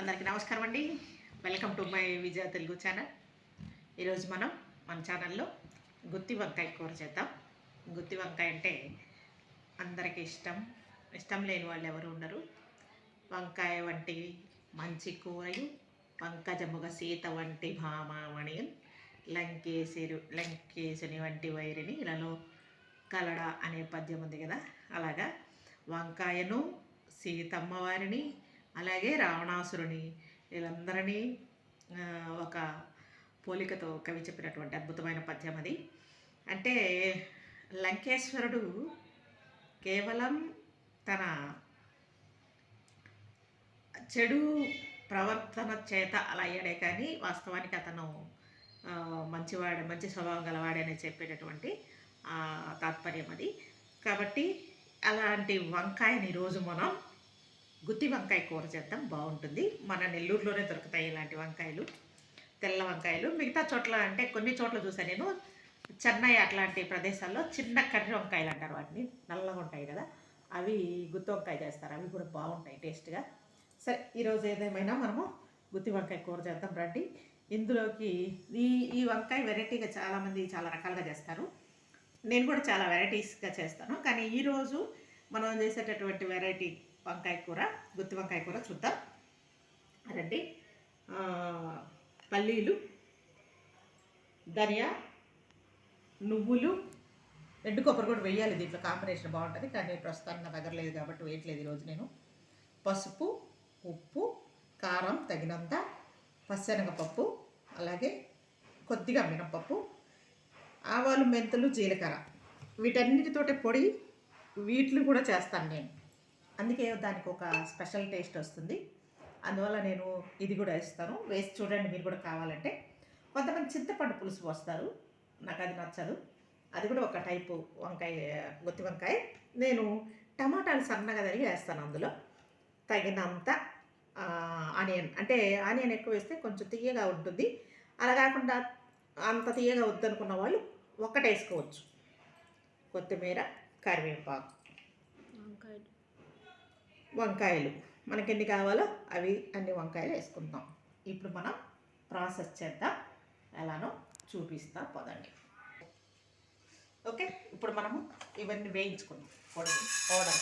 అందరికీ నమస్కారం అండి. Welcome to my Vijaya Telugu channel ఈరోజు మనం మన ఛానల్లో గుత్తి వంకాయ కూర చేద్దాం. గుత్తి వంకాయ అంటే అందరికీ ఇష్టం. ఇష్టం లేని వాళ్ళు ఎవరు ఉండరు. వంకాయ వంటి మంచి కూరలు వంకజముగ సీత వంటి భామామణి లంకేశరు లంకేశుని వంటి వైరిని ఇలాలో కలడ అనే పద్యం ఉంది కదా. అలాగా వంకాయను సీతమ్మ వారిని అలాగే రావణాసురుని వీళ్ళందరినీ ఒక పోలికతో కవి చెప్పినటువంటి అద్భుతమైన పద్యం అది. అంటే లంకేశ్వరుడు కేవలం తన చెడు ప్రవర్తన చేత అలా అయ్యాడే కానీ వాస్తవానికి అతను మంచివాడు మంచి స్వభావం గలవాడని చెప్పేటటువంటి తాత్పర్యం అది. కాబట్టి అలాంటి వంకాయని ఈరోజు మనం గుత్తి వంకాయ కూర చేద్దాం బాగుంటుంది. మన నెల్లూరులోనే దొరుకుతాయి ఇలాంటి వంకాయలు తెల్ల వంకాయలు. మిగతా చోట్ల అంటే కొన్ని చోట్ల చూసాను నేను. చెన్నై అట్లాంటి ప్రదేశాల్లో చిన్న కర్రీ వంకాయలు అంటారు వాటిని. నల్లగా ఉంటాయి కదా అవి గుత్తి వంకాయ చేస్తారు. అవి కూడా బాగుంటాయి టేస్ట్గా. సరే ఈరోజు ఏదేమైనా మనము గుత్తి వంకాయ కూర చేద్దాం రండి. ఇందులోకి ఈ ఈ వంకాయ వెరైటీగా చాలామంది చాలా రకాలుగా చేస్తారు. నేను కూడా చాలా వెరైటీస్గా చేస్తాను. కానీ ఈరోజు మనం చేసేటటువంటి వెరైటీ వంకాయ కూర గుత్తి వంకాయ కూర చూద్దాం. రండి. పల్లీలు ధనియా నువ్వులు ఎండు కొబ్బరి కూడా వేయాలి. దీంట్లో కాంబినేషన్ బాగుంటుంది. కానీ ప్రస్తుతానికి నా దగ్గర లేదు కాబట్టి వేయట్లేదు ఈరోజు నేను. పసుపు ఉప్పు కారం తగినంత పచ్చనగపప్పు అలాగే కొద్దిగా మినపప్పు ఆవాలు మెంతులు జీలకర్ర. వీటన్నిటితోటి పొడి వీటిని కూడా చేస్తాను నేను. అందుకే దానికి ఒక స్పెషల్ టేస్ట్ వస్తుంది. అందువల్ల నేను ఇది కూడా వేస్తాను. వేసి చూడండి మీరు కూడా కావాలంటే. కొంతమంది చింతపండు పులుసు పోస్తారు. నాకు అది నచ్చదు. అది కూడా ఒక టైపు వంకాయ గుత్తి వంకాయ. నేను టమాటాలు సన్నగా తరిగి వేస్తాను అందులో. తగినంత ఆనియన్. అంటే ఆనియన్ ఎక్కువ వేస్తే కొంచెం తీయగా ఉంటుంది. అలా కాకుండా అంత తీయగా వద్దనుకున్న వాళ్ళు ఒక్కటేసుకోవచ్చు కొత్తిమీర కరివేపాకు. వంకాయలు. మనకి ఎన్ని కావాలో అవి అన్ని వంకాయలు వేసుకుందాం ఇప్పుడు మనం ప్రాసెస్ చేద్దాం. ఎలానో చూపిస్తా పదండి. ఓకే? ఇప్పుడు మనము ఇవన్నీ వేయించుకుందాం. పౌడర్ పౌడర్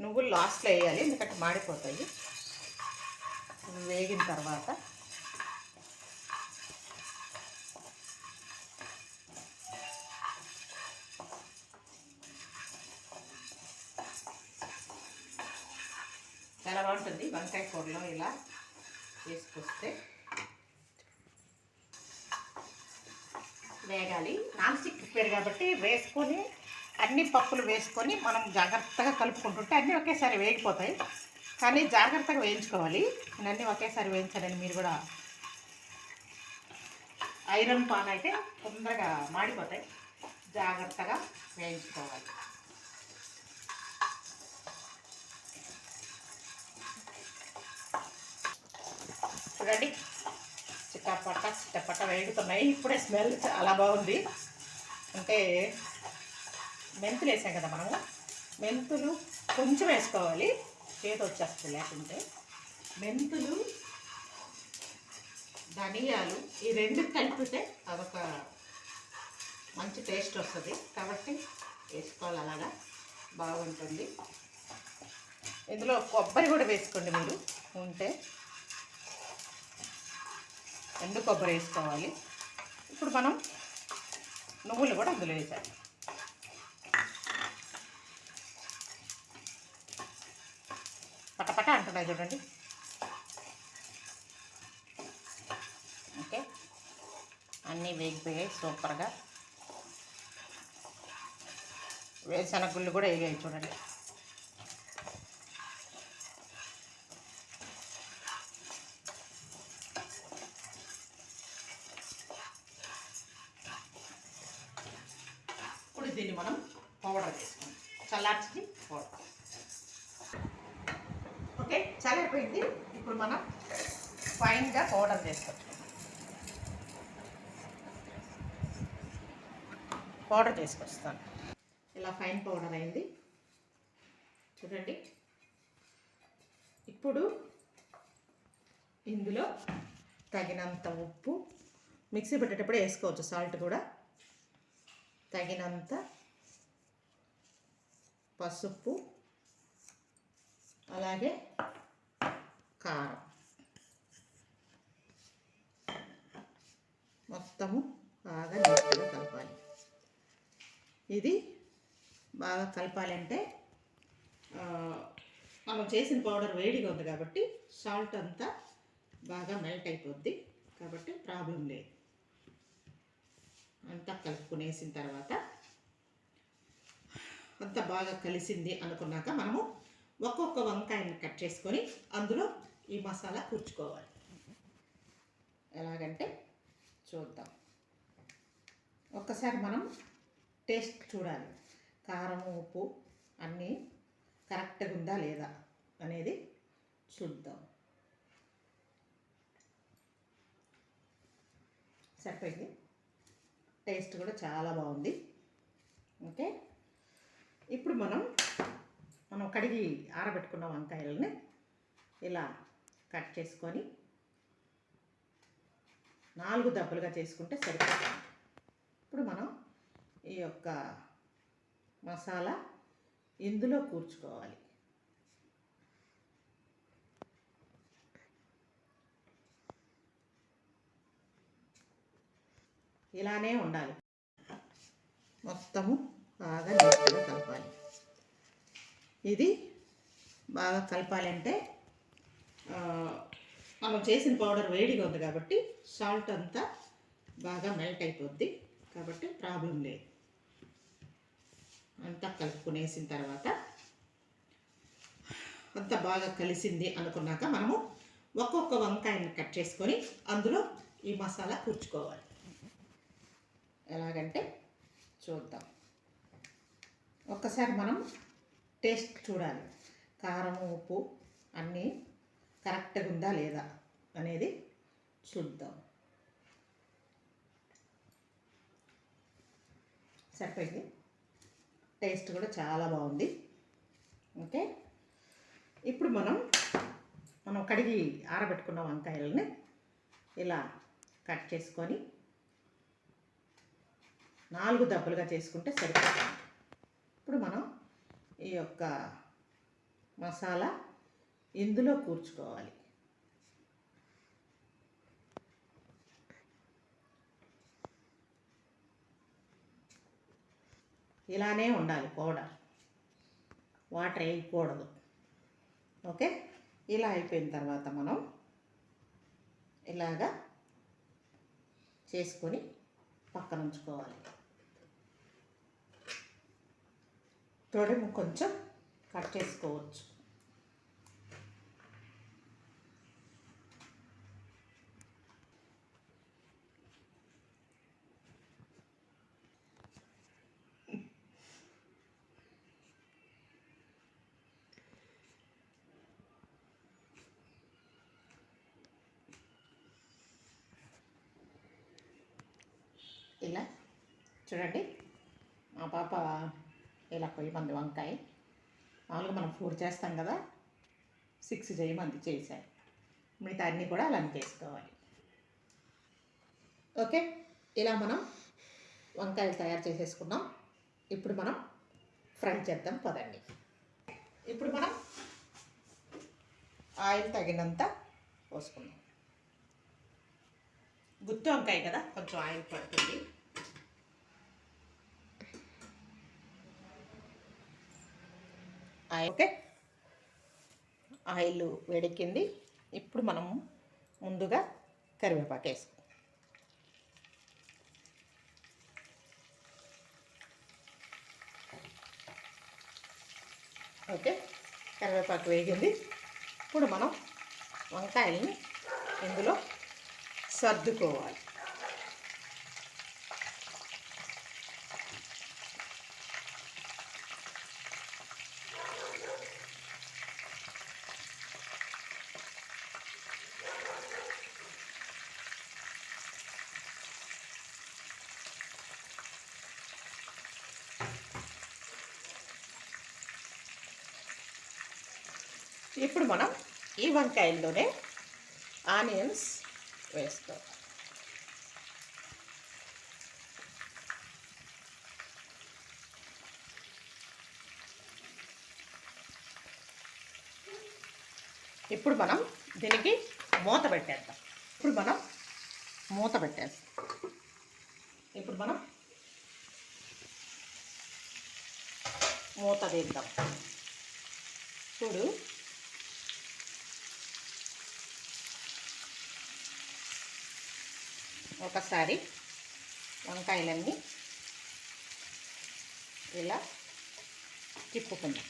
నువ్వులు లాస్ట్లో వేయాలి ఎందుకంటే మాడిపోతాయి. వేగిన తర్వాత చాలా బాగుంటుంది. వంకాయ కూరలో ఇలా వేసుకొస్తే వేగాలి. నాన్ స్టిక్ ప్రిపేర్ కాబట్టి వేసుకొని అన్ని పప్పులు వేసుకొని మనం జాగ్రత్తగా కలుపుకుంటుంటే అన్నీ ఒకేసారి వేగిపోతాయి. కానీ జాగ్రత్తగా వేయించుకోవాలి. నేను అన్నీ ఒకేసారి వేయించాలని మీరు కూడా ఐరన్ పాన్ అయితే తొందరగా మాడిపోతాయి. జాగ్రత్తగా వేయించుకోవాలి. చూడండి చిట్టపట్ట చిట్టపట్ట వేగుతున్నాయి. ఇప్పుడే స్మెల్ చాలా బాగుంది. అంటే మెంతులు వేసాం కదా మనము. మెంతులు కొంచెం వేసుకోవాలి. చేతి వచ్చేస్తుంది లేకుంటే. మెంతులు ధనియాలు ఈ రెండు కలిపితే అదొక మంచి టేస్ట్ వస్తుంది. కాబట్టి వేసుకోవాలి అలాగా. బాగుంటుంది. ఇందులో కొబ్బరి కూడా వేసుకోండి మీరు. ఉంటే ఎండు కొబ్బరి వేసుకోవాలి. ఇప్పుడు మనం నువ్వులు కూడా అందులో వేసాము పటపట అంటున్నాయి చూడండి. ఓకే. అన్నీ వేగిపోయాయి సూపర్గా. వేరుశనగ గుళ్ళు కూడా వేగాయి చూడండి. ఇప్పుడు దీన్ని మనం పౌడర్ వేసుకుందాం. చల్లార్చి పౌడర్ ఓకే చల్లారిపోయింది ఇప్పుడు మనం ఫైన్గా పౌడర్ చేసుకోవచ్చు పౌడర్ చేసుకొస్తాను. ఇలా ఫైన్ పౌడర్ అయింది. చూడండి. ఇప్పుడు ఇందులో తగినంత ఉప్పు మిక్సీ పెట్టేటప్పుడు వేసుకోవచ్చు సాల్ట్ కూడా. తగినంత పసుపు అలాగే కారం. మొత్తము బాగా నీట్గా కలపాలి. ఇది బాగా కలపాలంటే మనం చేసిన పౌడర్ వేడిగా ఉంది కాబట్టి సాల్ట్ అంతా బాగా మెల్ట్ అయిపోద్ది కాబట్టి ప్రాబ్లం లేదు. అంతా కలుపుకునేసిన తర్వాత అంతా బాగా కలిసింది అనుకున్నాక మనము ఒక్కొక్క వంకాయని కట్ చేసుకొని అందులో ఈ మసాలా కూర్చుకోవాలి. ఎలాగంటే చూద్దాం. ఒక్కసారి మనం టేస్ట్ చూడాలి. కారం ఉప్పు అన్నీ కరెక్ట్గా ఉందా లేదా అనేది చూద్దాం. సరిపోయింది? టేస్ట్ కూడా చాలా బాగుంది. ఓకే? ఇప్పుడు మనం మనం కడిగి ఆరబెట్టుకున్న వంకాయలని ఇలా కట్ చేసుకొని నాలుగు దెబ్బలుగా చేసుకుంటే సరిపోతుంది. ఇప్పుడు మనం ఈ యొక్క మసాలా ఇందులో కూర్చుకోవాలి. ఇలానే ఉండాలి. మొత్తము బాగా నీట్గా కలపాలి. ఇది బాగా కలపాలంటే మనం చేసిన పౌడర్ వేడిగా ఉంది కాబట్టి సాల్ట్ అంతా బాగా మెల్ట్ అయిపోద్ది. కాబట్టి ప్రాబ్లం లేదు. అంతా కలుపుకునేసిన తర్వాత అంతా బాగా కలిసింది అనుకున్నాక మనము ఒక్కొక్క వంకాయని కట్ చేసుకొని అందులో ఈ మసాలా కూర్చుకోవాలి. ఎలాగంటే చూద్దాం. ఒక్కసారి మనం టేస్ట్ చూడాలి. కారం ఉప్పు అన్నీ కరెక్ట్గా ఉందా లేదా అనేది చూద్దాం. సరిపోయింది? టేస్ట్ కూడా చాలా బాగుంది. ఓకే? ఇప్పుడు మనం మనం కడిగి ఆరబెట్టుకున్న వంకాయలని ఇలా కట్ చేసుకొని నాలుగు దెబ్బలుగా చేసుకుంటే సరిపోతుంది. ఇప్పుడు మనం ఈ యొక్క మసాలా ఇందులో కూర్చుకోవాలి. ఇలానే ఉండాలి పౌడర్. వాటర్ వేయకూడదు. ఓకే? ఇలా అయిపోయిన తర్వాత మనం ఇలాగా చేసుకొని పక్కన ఉంచుకోవాలి. తొడము కొంచెం కట్ చేసుకోవచ్చు. ఇలా. చూడండి. మా పాప ఇలా కొయ్యమంది వంకాయ. మామూలుగా మనం ఫోర్ చేస్తాం కదా సిక్స్ చేయమంది చేశాయి మిగతా అన్నీ కూడా అలా చేసుకోవాలి. ఓకే ఇలా మనం వంకాయలు తయారు చేసేసుకున్నాం. ఇప్పుడు మనం ఫ్రై చేద్దాం పదండి. ఇప్పుడు మనం ఆయిల్ తగినంత పోసుకుందాం. గుత్తి వంకాయ కదా కొంచెం ఆయిల్ పడుతుంది. Oil okay. ఆయిల్ వేడెక్కింది. ఇప్పుడు మనం ముందుగా కరివేపాకు వేసుకుందాం. ఓకే. కరివేపాకు వేగింది. ఇప్పుడు మనం వంకాయల్ని ఇందులో సర్దుకోవాలి. ఇప్పుడు మనం ఈ వంకాయల్లోనే ఆనియన్స్ వేస్తాం. ఇప్పుడు మనం దీనికి మూత పెట్టేద్దాం. ఇప్పుడు మనం మూత పెట్టేస్తాం. ఇప్పుడు మనం మూత వేద్దాం చూడు. ఒకసారి వంకాయలన్నీ ఇలా తిప్పుకుందాం.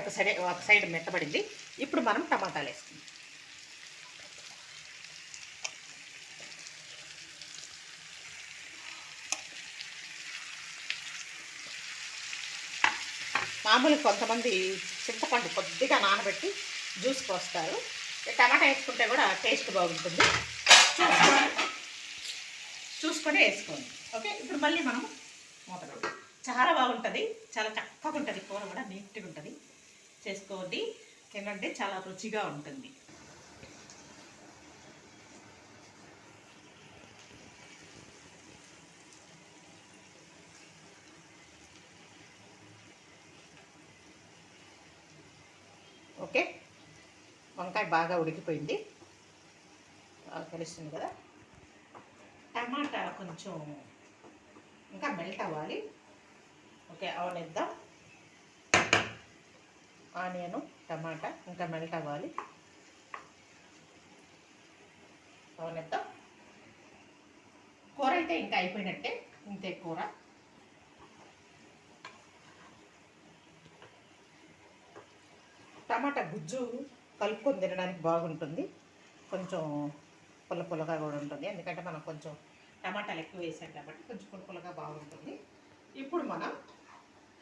ఒక సైడ్ ఒక సైడ్ మెత్తబడింది. ఇప్పుడు మనం టమాటాలు వేసుకుందాం. మామూలు కొంతమంది చింతపండు కొద్దిగా నానబెట్టి జ్యూస్ పోస్తారు. టమాటా వేసుకుంటే కూడా టేస్ట్ బాగుంటుంది. చూసుకొని చూసుకొని వేసుకోండి. ఓకే? ఇప్పుడు మళ్ళీ మనం మూత చాలా బాగుంటుంది. చాలా చక్కగా ఉంటుంది. కూర కూడా నీట్గా ఉంటుంది. చేసుకోండి. తినండి. చాలా రుచిగా ఉంటుంది. ఓకే? వంకాయ బాగా ఉడికిపోయింది. బాగా తెలుస్తుంది కదా? టమాటా కొంచెం ఇంకా మెల్ట్ అవ్వాలి. ఓకే అవనిద్దాం ఆనియను టమాటా ఇంకా మెల్ట్ అవ్వాలి. అవనిద్దాం కూర అయితే ఇంకా అయిపోయినట్టే ఇంతే కూర. టమాటా గుజ్జు కలుపుకొని తినడానికి బాగుంటుంది. కొంచెం పుల్ల పుల్లగా కూడా ఉంటుంది. ఎందుకంటే మనం కొంచెం టమాటాలు ఎక్కువ వేసాం కాబట్టి కొంచెం పుల్ల పుల్లగా బాగుంటుంది. ఇప్పుడు మనం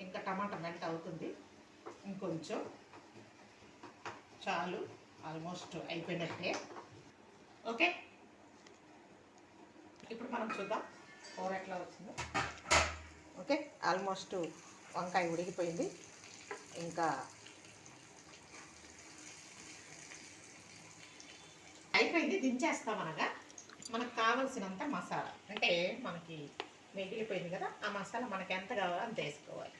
ఇంకా టమాటా మెంట అవుతుంది. ఇంకొంచెం చాలు. ఆల్మోస్ట్ అయిపోయినట్టే. ఓకే? ఇప్పుడు మనం చూద్దాం కూర ఎట్లా వచ్చిందో. ఓకే? ఆల్మోస్ట్ వంకాయ ఉడికిపోయింది. ఇంకా అయిపోయింది దించేస్తాం అనగా మనకు కావలసినంత మసాలా. అంటే మనకి మిగిలిపోయింది కదా ఆ మసాలా మనకి ఎంత కావాలో అంత వేసుకోవాలి.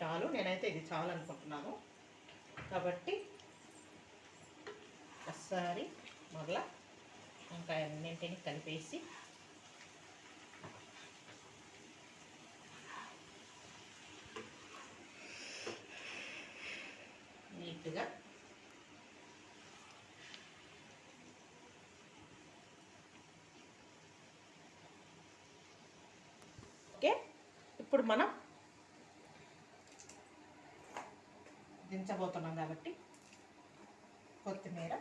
చాలు నేనైతే ఇది చాలు అనుకుంటున్నాను. కాబట్టి ఒకసారి మరలా ఇంకా అన్నింటినీ కలిపేసి నీట్గా ఓకే? ఇప్పుడు మనం దించబోతున్నాం కాబట్టి కొత్తిమీర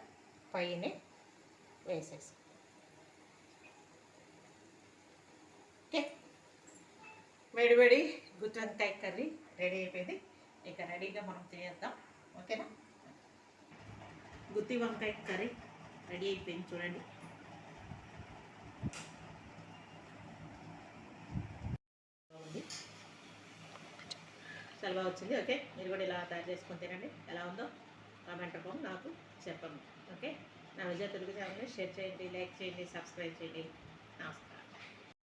పైన వేసేసి. ఓకే? వేడివేడి వేడి గుత్తి వంకాయ కర్రీ రెడీ అయిపోయింది. ఇక రెడీగా మనం తినేద్దాం ఓకేనా? గుత్తి వంకాయ కర్రీ రెడీ అయిపోయింది చూడండి. బాగుంది చాలా బాగా వచ్చింది ఓకే? మీరు కూడా ఇలా తయారు చేసుకొని తినండి. ఎలా ఉందో కామెంట్ రూపం నాకు చెప్పండి ఓకే? నా విజయ తెలుగు ఛానల్ని షేర్ చేయండి లైక్ చేయండి సబ్స్క్రైబ్ చేయండి. నమస్కారం.